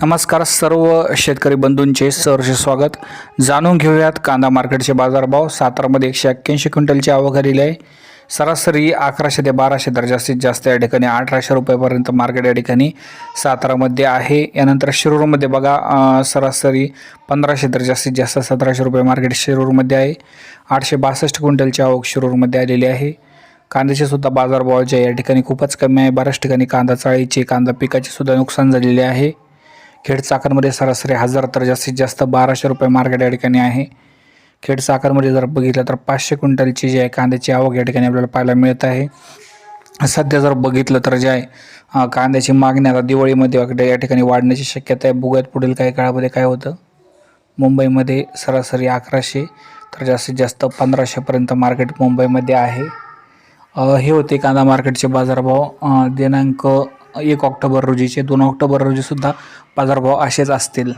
नमस्कार सर्व शेतकरी बंधूंचे सहर्ष स्वागत. जाणून घेऊयात कांदा मार्केटचे बाजारभाव. सातारामध्ये एकशे एक्क्याऐंशी क्विंटलची आवक झालेली आहे. सरासरी अकराशे ते बाराशे तर जास्तीत जास्त या ठिकाणी अठराशे रुपयापर्यंत मार्केट या ठिकाणी सातारामध्ये आहे. यानंतर शिरूरमध्ये बघा सरासरी पंधराशे तर जास्तीत जास्त सतराशे रुपये मार्केट शिरूरमध्ये आहे. आठशे बासष्ट क्विंटलची आवक शिरूरमध्ये आलेली आहे. कांद्याचे सुद्धा बाजारभाव जे आहे या ठिकाणी खूपच कमी आहे. बऱ्याच ठिकाणी कांदा चाळीचे कांदा पिकाचे सुद्धा नुकसान झालेले आहे. खेड चाकरमध्ये सरासरी हजार तर जास्तीत जास्त बाराशे रुपये मार्केट या ठिकाणी आहे. खेड साखरमध्ये जर बघितलं तर पाचशे क्विंटलची जी आहे कांद्याची आवक या ठिकाणी आपल्याला पाहायला मिळत आहे. सध्या जर बघितलं तर जे आहे कांद्याची मागणी आता दिवाळीमध्ये वगैरे या ठिकाणी वाढण्याची शक्यता आहे. बघूयात पुढील काही काळामध्ये काय होतं? मुंबईमध्ये सरासरी अकराशे तर जास्तीत जास्त पंधराशेपर्यंत मार्केट मुंबईमध्ये आहे. हे होते कांदा मार्केटचे बाजारभाव. दिनांक एक ऑक्टोबर रोजीचे दोन ऑक्टोबर रोजीसुद्धा बाजारभाव असेच असतील.